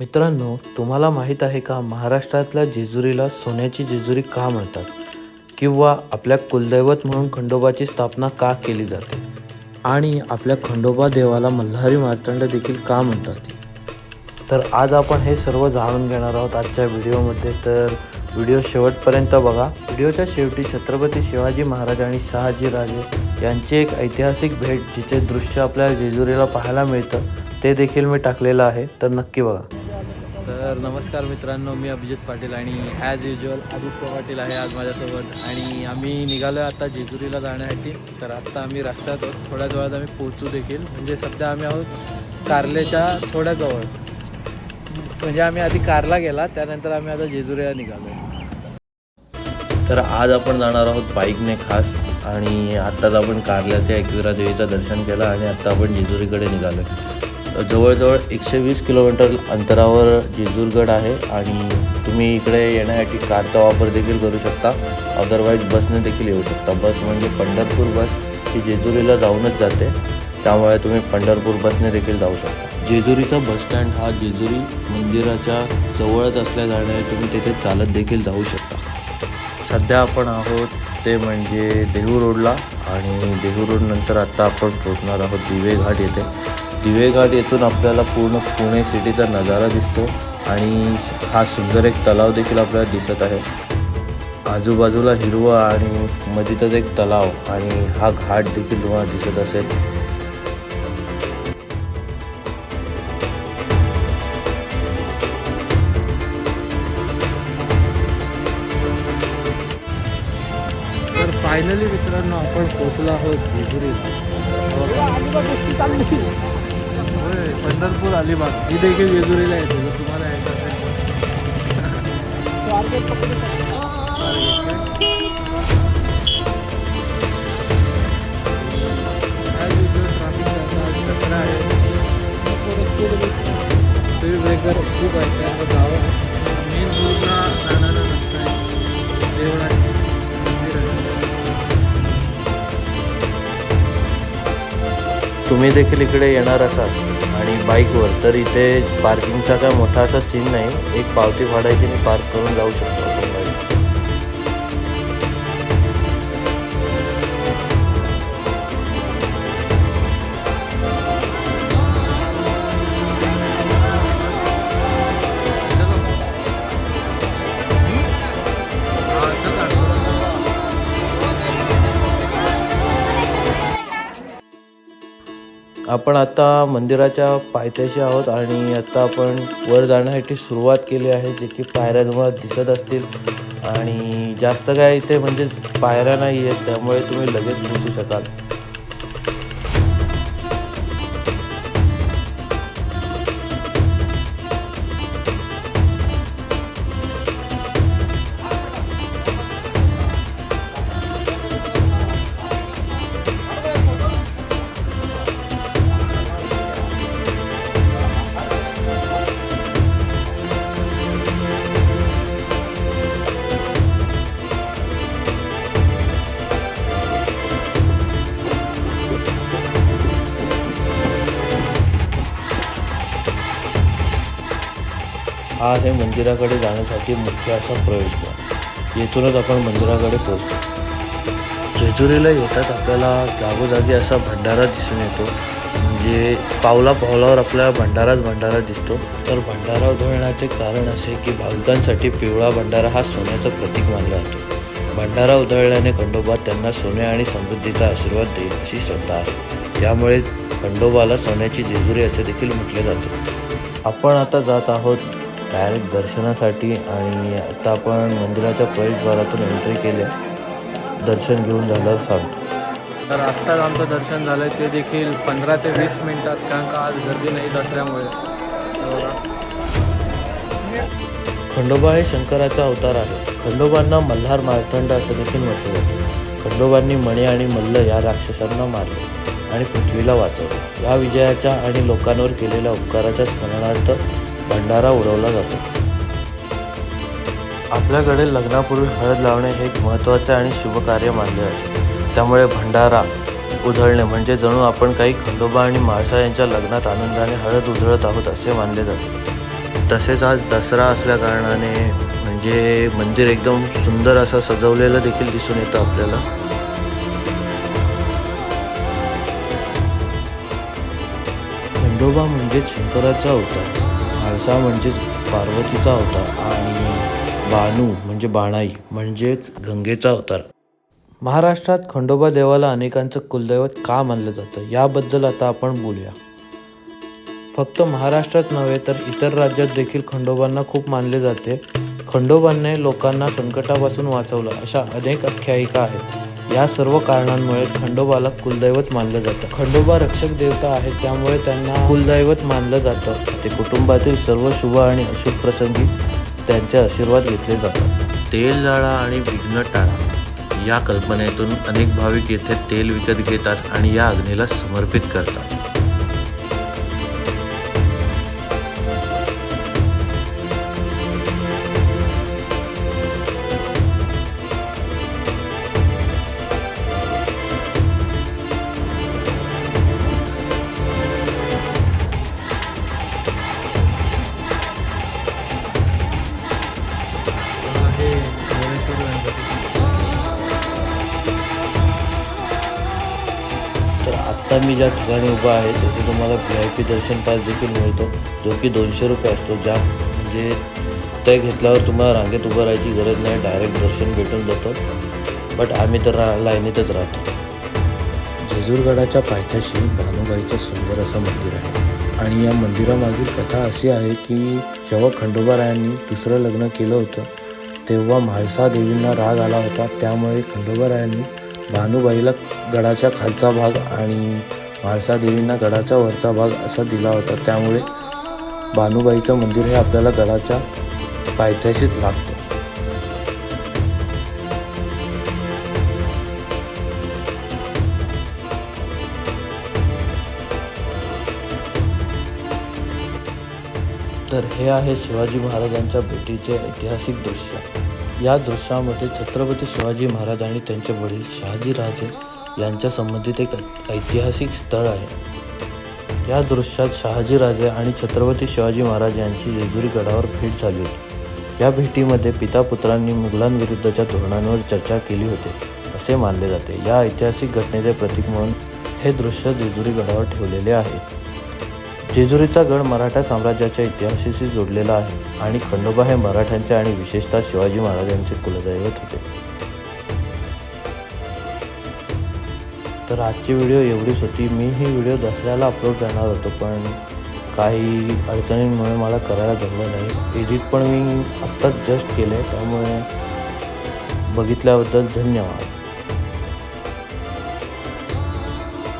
मित्रांनो तुम्हाला माहीत आहे का महाराष्ट्रातल्या जेजुरीला सोन्याची जेजुरी का म्हणतात? किंवा आपल्या कुलदैवत म्हणून खंडोबाची स्थापना का केली जाते? आणि आपल्या खंडोबा देवाला मल्हारी मार्तंड देखील का म्हणतात? तर आज आपण हे सर्व जाणून घेणार आहोत आजच्या व्हिडिओमध्ये. तर व्हिडिओ शेवटपर्यंत बघा. व्हिडिओच्या शेवटी छत्रपती शिवाजी महाराज आणि शहाजी राजे यांची एक ऐतिहासिक भेट जिचे दृश्य आपल्याला जेजुरीला पाहायला मिळतं ते देखील मी टाकलेलं आहे. तर नक्की बघा. तर नमस्कार मित्रांनो मी अभिजित पाटील आणि ॲज युजल आदित्य पाटील आहे आज माझ्यासोबत. आणि आम्ही निघालो आहे आता जेजुरीला जाण्यासाठी. तर आत्ता आम्ही रस्त्यात आहोत थोड्याच वेळात आम्ही पोहोचू देखील. म्हणजे सध्या आम्ही आहोत कारलेच्या थोड्याजवळ म्हणजे आम्ही आधी कारला गेला त्यानंतर आम्ही आता जेजुरीला निघालो आहे तर आज आपण जाणार आहोत बाईकने खास. आणि आत्ताच आपण कारल्याच्या एकविरा देवीचं दर्शन केलं आणि आत्ता आपण जेजुरीकडे निघालो जवळजवळ एकशे वीस किलोमीटर अंतरावर जेजूरगड आहे आणि तुम्ही इकडे येण्यासाठी कारचा वापर देखील करू शकता. अदरवाईज बसने देखील येऊ शकता. बस म्हणजे पंढरपूर बस ही जेजुरीला जाऊनच जाते. त्यामुळे तुम्ही पंढरपूर बसने देखील जाऊ शकता. जेजुरीचा बसस्टँड हा जेजुरी मंदिराच्या जवळच असल्या कारणाने तुम्ही तिथे चालत देखील जाऊ शकता. सध्या आपण आहोत ते म्हणजे देहू रोडला आणि देहू रोडनंतर आत्ता आपण पोहोचणार आहोत दिवे घाट येथे. दिवे घाट येथून आपल्याला पूर्ण पुणे सिटीचा नजारा दिसतो आणि हा सुंदर एक तलाव देखील आपल्याला दिसत आहे. आजूबाजूला हिरवं आणि मधीतच एक तलाव आणि हा घाट देखील तुम्हाला दिसत असेल. तर फायनली मित्रांनो आपण पोहोचलो आहोत जेजुरीला होय, पंढरपूर अलिबाग. ही देखील जेजुरीला येते. जर तुम्हाला यायचं स्पीड ब्रेकर खूप आहे. त्याचं जावं मेन रोडला जाणारा रस्ता आहे. देवळा तुम्ही देखील इकडे येणार असाल. आणि बाईकवर तर इथे पार्किंगचा काय मोठा असा सीन नाही. एक पावती फाडायची आणि पार्क करून जाऊ शकतो. आपण आता मंदिराच्या पायथ्याशी आहोत आणि आता आपण वर जाण्यासाठी सुरुवात केली आहे जे की पायऱ्या तुम्हाला दिसत असतील. आणि जास्त काय इथे म्हणजे पायऱ्या नाही आहेत त्यामुळे तुम्ही लगेच पोचू शकाल. हा आहे मंदिराकडे जाण्यासाठी मुख्य असा प्रवेशद्वार येथूनच आपण मंदिराकडे पोहोचतो. जेजुरीला येतात आपल्याला जागोजागी असा भंडारा दिसून येतो. म्हणजे पावला पावलावर आपल्याला भंडाराच भंडारा दिसतो. तर भंडारा उधळण्याचे कारण असे की भाविकांसाठी पिवळा भंडारा हा सोन्याचं प्रतीक मानला जातो. भंडारा उधळल्याने खंडोबा त्यांना सोने आणि समृद्धीचा आशीर्वाद देईल अशी श्रद्धा आहे. त्यामुळे खंडोबाला सोन्याची जेजुरी असे देखील म्हटले जाते. आपण आता जात आहोत डायरेक्ट दर्शनासाठी आणि आता आपण मंदिराच्या प्रवेशद्वारातून एंट्री केली. दर्शन घेऊन झाल्यावर सांगतो. तर आत्ताच आमचं दर्शन झालं ते देखील पंधरा ते वीस मिनिटात कारण का आज गर्दी नाही दसऱ्यामुळे. खंडोबा हे शंकराचा अवतार आहे. खंडोबांना मल्हार मार्तंड असं देखील म्हटलं जातं. खंडोबांनी मणी आणि मल्ल या राक्षसांना मारले आणि पृथ्वीला वाचवले. या विजयाच्या आणि लोकांवर केलेल्या उपकाराच्या स्मरणार्थ भंडारा उडवला जातो. आपल्याकडे लग्नापूर्वी हळद लावणे हे एक महत्त्वाचे आणि शुभ कार्य मानले आहे त्यामुळे भंडारा उधळणे म्हणजे जणू आपण काही खंडोबा आणि म्हाळसा यांच्या लग्नात आनंदाने हळद उधळत आहोत असे मानले जाते. तसेच आज दसरा असल्या कारणाने म्हणजे मंदिर एकदम सुंदर असं सजवलेलं देखील दिसून येतं आपल्याला. खंडोबा म्हणजेच शंकराचा अवतार. म्हाळसा म्हणजेच पार्वतीचा अवतार आणि बानू म्हणजे बाणाई म्हणजेच गंगेचा अवतार. महाराष्ट्रात खंडोबा देवाला अनेकांचं कुलदैवत का मानलं जातं? याबद्दल आता आपण बोलूया. फक्त महाराष्ट्राच नव्हे तर इतर राज्यात देखील खंडोबांना खूप मानले जाते. खंडोबांनी लोकांना संकटापासून वाचवलं अशा अनेक आख्यायिका आहेत. या सर्व कारणांमुळे खंडोबाला कुलदैवत मानलं जातं. खंडोबा रक्षक देवता आहेत त्यामुळे त्यांना कुलदैवत मानलं जातं. ते कुटुंबातील सर्व शुभ आणि अशुभ प्रसंगी त्यांचे आशीर्वाद घेतले जातात. तेल जाळा आणि विघ्न टाळा. या कल्पनेतून अनेक भाविक येथे तेल विकत घेतात आणि या अग्नीला समर्पित करतात. आत्ता मी ज्या ठिकाणी उभा आहे तिथे तुम्हाला व्ही आय पी दर्शन पास देखील मिळतो जो की दोनशे रुपये असतो ज्या म्हणजे ते घेतल्यावर तुम्हाला रांगेत उभं राहायची गरज नाही डायरेक्ट दर्शन भेटून जातं. बट आम्ही तर रा लाईनीतच राहतो. जेजूरगडाच्या पायथ्याशी भानुबाईचं सुंदर असं मंदिर आहे. आणि या मंदिरामागील कथा अशी आहे की जेव्हा खंडोबारायांनी दुसरं लग्न केलं होतं तेव्हा म्हाळसा देवींना राग आला होता त्यामुळे खंडोबारायांनी भानुबाईला गडाच्या खालचा भाग आणि म्हाळसादेवींना गडाचा वरचा भाग असा दिला होता. त्यामुळे भानुबाईचं मंदिर हे आपल्याला गडाच्या पायथ्याशीच लागतं. तर हे आहे शिवाजी महाराजांच्या भेटीचे ऐतिहासिक दृश्य. या दृश्यामध्ये छत्रपती शिवाजी महाराज आणि त्यांचे वडील शहाजी राजे यांच्या संबंधित एक ऐतिहासिक स्थळ आहे. या दृश्यात शहाजी राजे आणि छत्रपती शिवाजी महाराज यांची जेजुरी गडावर भेट झाली होती. या भेटीमध्ये पिता पुत्रांनी मुघलांविरुद्धच्या धोरणांवर चर्चा केली होती असे मानले जाते. या ऐतिहासिक घटनेचे प्रतीक म्हणून हे दृश्य जेजुरी गडावर ठेवलेले आहे. जेजुरीचा गड मराठा साम्राज्याच्या इतिहासाशी जोडलेला आहे आणि खंडोबा हे मराठ्यांचे आणि विशेषतः शिवाजी महाराजांचे कुलदैवत होते. तर आजची व्हिडिओ एवढीच होती. मी ही व्हिडिओ दसऱ्याला अपलोड करणार होतो पण काही अडचणींमुळे मला करायला जमलं नाही. एडिट पण मी आत्ताच जस्ट केलं आहे त्यामुळे बघितल्याबद्दल धन्यवाद.